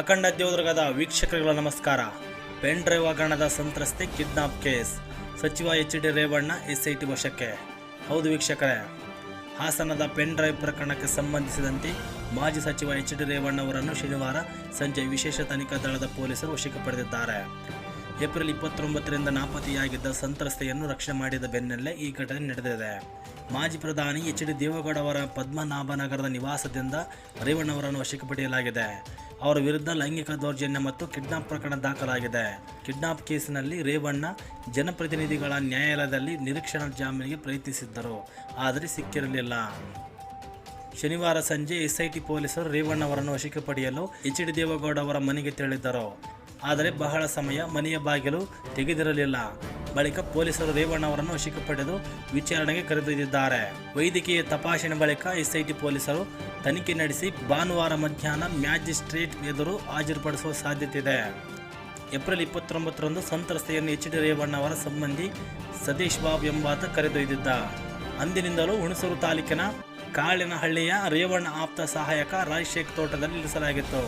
ಅಖಂಡ ದೇವದುರ್ಗದ ವೀಕ್ಷಕರುಗಳ ನಮಸ್ಕಾರ. Pen drive ಹಗರಣದ ಸಂತ್ರಸ್ತೆ ಕಿಡ್ನಾಪ್ ಕೇಸ್. ಸಚಿವ ಎಚ್ ಡಿ ರೇವಣ್ಣ ಎಸ್ಐಟಿ ವಶಕ್ಕೆ. ಹೌದು ವೀಕ್ಷಕರೇ, ಹಾಸನದ ಪೆನ್ ಡ್ರೈವ್ ಪ್ರಕರಣಕ್ಕೆ ಸಂಬಂಧಿಸಿದಂತೆ ಮಾಜಿ ಸಚಿವ ಎಚ್ ಡಿ ರೇವಣ್ಣ ಅವರನ್ನು ಶನಿವಾರ ಸಂಜೆ ವಿಶೇಷ ತನಿಖಾ ದಳದ ಪೊಲೀಸರು ವಶಕ್ಕೆ ಪಡೆದಿದ್ದಾರೆ. ಏಪ್ರಿಲ್ ಇಪ್ಪತ್ತೊಂಬತ್ತರಿಂದ ನಾಪತ್ತೆಯಾಗಿದ್ದ ಸಂತ್ರಸ್ತೆಯನ್ನು ರಕ್ಷಣೆ ಮಾಡಿದ ಬೆನ್ನಲ್ಲೇ ಈ ಘಟನೆ ನಡೆದಿದೆ. ಮಾಜಿ ಪ್ರಧಾನಿ ಎಚ್ ಡಿ ದೇವೇಗೌಡ ಅವರ ಪದ್ಮನಾಭನಗರದ ನಿವಾಸದಿಂದ ರೇವಣ್ಣವರನ್ನು ವಶಕ್ಕೆ ಪಡೆಯಲಾಗಿದೆ. ಅವರ ವಿರುದ್ಧ ಲೈಂಗಿಕ ದೌರ್ಜನ್ಯ ಮತ್ತು ಕಿಡ್ನಾಪ್ ಪ್ರಕರಣ ದಾಖಲಾಗಿದೆ. ಕಿಡ್ನಾಪ್ ಕೇಸಿನಲ್ಲಿ ರೇವಣ್ಣ ಜನಪ್ರತಿನಿಧಿಗಳ ನ್ಯಾಯಾಲಯದಲ್ಲಿ ನಿರೀಕ್ಷಣಾ ಜಾಮೀನಿಗೆ ಪ್ರಯತ್ನಿಸಿದ್ದರು, ಆದರೆ ಸಿಕ್ಕಿರಲಿಲ್ಲ. ಶನಿವಾರ ಸಂಜೆ ಎಸ್ಐಟಿ ಪೊಲೀಸರು ರೇವಣ್ಣ ಅವರನ್ನು ವಶಕ್ಕೆ ಪಡೆಯಲು ಎಚ್ ಡಿ ದೇವೇಗೌಡ ಅವರ ಮನೆಗೆ ತೆರಳಿದ್ದರು, ಆದರೆ ಬಹಳ ಸಮಯ ಮನೆಯ ಬಾಗಿಲು ತೆಗೆದಿರಲಿಲ್ಲ. ಬಳಿಕ ಪೊಲೀಸರು ರೇವಣ್ಣ ಅವರನ್ನು ವಶಕ್ಕೆ ಪಡೆದು ವಿಚಾರಣೆಗೆ ಕರೆದೊಯ್ದಿದ್ದಾರೆ. ವೈದ್ಯಕೀಯ ತಪಾಸಣೆ ಬಳಿಕ ಎಸ್ಐಟಿ ಪೊಲೀಸರು ತನಿಖೆ ನಡೆಸಿ ಭಾನುವಾರ ಮಧ್ಯಾಹ್ನ ಮ್ಯಾಜಿಸ್ಟ್ರೇಟ್ ಎದುರು ಹಾಜರುಪಡಿಸುವ ಸಾಧ್ಯತೆ ಇದೆ ಏಪ್ರಿಲ್ ಇಪ್ಪತ್ತೊಂಬತ್ತರಂದು ಸಂತ್ರಸ್ತೆಯನ್ನು ಎಚ್ ಡಿ ರೇವಣ್ಣ ಅವರ ಸಂಬಂಧಿ ಸತೀಶ್ ಬಾಬು ಎಂಬಾತ ಕರೆದೊಯ್ದಿದ್ದ. ಅಂದಿನಿಂದಲೂ ಹುಣಸೂರು ತಾಲೂಕಿನ ಕಾಳಿನಹಳ್ಳಿಯ ರೇವಣ್ಣ ಆಪ್ತ ಸಹಾಯಕ ರಾಜಶೇಖರ್ ತೋಟದಲ್ಲಿ ಇರಿಸಲಾಗಿತ್ತು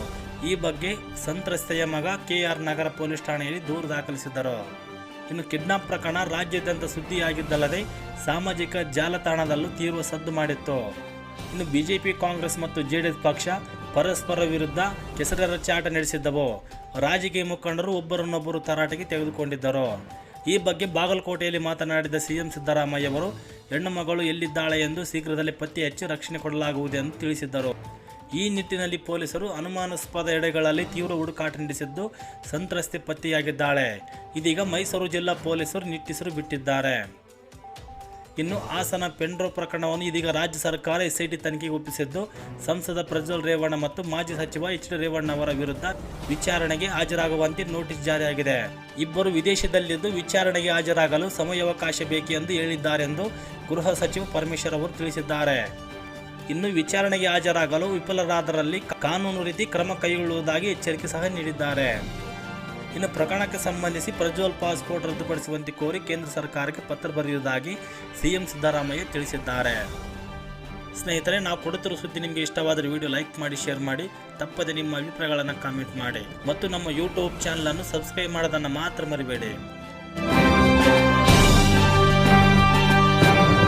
ಈ ಬಗ್ಗೆ ಸಂತ್ರಸ್ತೆಯ ಮಗ ಕೆಆರ್ ನಗರ ಪೊಲೀಸ್ ಠಾಣೆಯಲ್ಲಿ ದೂರು ದಾಖಲಿಸಿದ್ದರು. ಇನ್ನು ಕಿಡ್ನಾಪ್ ಪ್ರಕರಣ ರಾಜ್ಯಾದ್ಯಂತ ಸುದ್ದಿಯಾಗಿದ್ದಲ್ಲದೆ ಸಾಮಾಜಿಕ ಜಾಲತಾಣದಲ್ಲೂ ತೀವ್ರ ಸದ್ದು ಮಾಡಿತ್ತು. ಇನ್ನು ಬಿಜೆಪಿ, ಕಾಂಗ್ರೆಸ್ ಮತ್ತು ಜೆಡಿಎಸ್ ಪಕ್ಷ ಪರಸ್ಪರ ವಿರುದ್ಧ ಕೆಸರರ ಚಾಟ ನಡೆಸಿದ್ದವು. ರಾಜಕೀಯ ಮುಖಂಡರು ಒಬ್ಬರನ್ನೊಬ್ಬರು ತರಾಟೆಗೆ ತೆಗೆದುಕೊಂಡಿದ್ದರು. ಈ ಬಗ್ಗೆ ಬಾಗಲಕೋಟೆಯಲ್ಲಿ ಮಾತನಾಡಿದ ಸಿಎಂ ಸಿದ್ದರಾಮಯ್ಯ ಅವರು, ಹೆಣ್ಣು ಮಗಳು ಎಲ್ಲಿದ್ದಾಳೆ ಎಂದು ಶೀಘ್ರದಲ್ಲಿ ಪತ್ತೆ ಹಚ್ಚಿ ರಕ್ಷಣೆ ಕೊಡಲಾಗುವುದು ಎಂದು ತಿಳಿಸಿದ್ದರು. ಈ ನಿಟ್ಟಿನಲ್ಲಿ ಪೊಲೀಸರು ಅನುಮಾನಾಸ್ಪದ ಎಡೆಗಳಲ್ಲಿ ತೀವ್ರ ಹುಡುಕಾಟ ನಡೆಸಿದ್ದು ಸಂತ್ರಸ್ತೆ ಪತ್ತೆಯಾಗಿದ್ದಾಳೆ. ಇದೀಗ ಮೈಸೂರು ಜಿಲ್ಲಾ ಪೊಲೀಸರು ನಿಟ್ಟಿಸಿರು ಬಿಟ್ಟಿದ್ದಾರೆ. ಇನ್ನು ಹಾಸನ ಪೆಂಡ್ರೋ ಪ್ರಕರಣವನ್ನು ಇದೀಗ ರಾಜ್ಯ ಸರ್ಕಾರ ಎಸ್ಐಟಿ ತನಿಖೆಗೆ ಒಪ್ಪಿಸಿದ್ದು, ಸಂಸದ ಪ್ರಜ್ವಲ್ ರೇವಣ್ಣ ಮತ್ತು ಮಾಜಿ ಸಚಿವ ಎಚ್ ಡಿ ರೇವಣ್ಣ ಅವರ ವಿರುದ್ಧ ವಿಚಾರಣೆಗೆ ಹಾಜರಾಗುವಂತೆ ನೋಟಿಸ್ ಜಾರಿಯಾಗಿದೆ. ಇಬ್ಬರು ವಿದೇಶದಲ್ಲಿದ್ದು ವಿಚಾರಣೆಗೆ ಹಾಜರಾಗಲು ಸಮಯಾವಕಾಶ ಬೇಕೆಂದು ಹೇಳಿದ್ದಾರೆಂದು ಗೃಹ ಸಚಿವ ಪರಮೇಶ್ವರ್ ಅವರು ತಿಳಿಸಿದ್ದಾರೆ. ಇನ್ನು ವಿಚಾರಣೆಗೆ ಹಾಜರಾಗಲು ವಿಫಲರಾದರಲ್ಲಿ ಕಾನೂನು ರೀತಿ ಕ್ರಮ ಕೈಗೊಳ್ಳುವುದಾಗಿ ಎಚ್ಚರಿಕೆ ಸಹ ನೀಡಿದ್ದಾರೆ. ಇನ್ನು ಪ್ರಕರಣಕ್ಕೆ ಸಂಬಂಧಿಸಿ ಪ್ರಜ್ವಲ್ ಪಾಸ್ಪೋರ್ಟ್ ರದ್ದುಪಡಿಸುವಂತೆ ಕೋರಿ ಕೇಂದ್ರ ಸರ್ಕಾರಕ್ಕೆ ಪತ್ರ ಬರೆಯುವುದಾಗಿ ಸಿಎಂ ಸಿದ್ದರಾಮಯ್ಯ ತಿಳಿಸಿದ್ದಾರೆ. ಸ್ನೇಹಿತರೆ, ನಾವು ಕೊಡುತ್ತಿರುವ ಸುದ್ದಿ ನಿಮಗೆ ಇಷ್ಟವಾದರೆ ವಿಡಿಯೋ ಲೈಕ್ ಮಾಡಿ, ಶೇರ್ ಮಾಡಿ. ತಪ್ಪದೆ ನಿಮ್ಮ ಅಭಿಪ್ರಾಯಗಳನ್ನು ಕಾಮೆಂಟ್ ಮಾಡಿ. ಮತ್ತು ನಮ್ಮ ಯೂಟ್ಯೂಬ್ ಚಾನಲನ್ನು ಸಬ್ಸ್ಕ್ರೈಬ್ ಮಾಡೋದನ್ನು ಮಾತ್ರ ಮರಿಬೇಡಿ.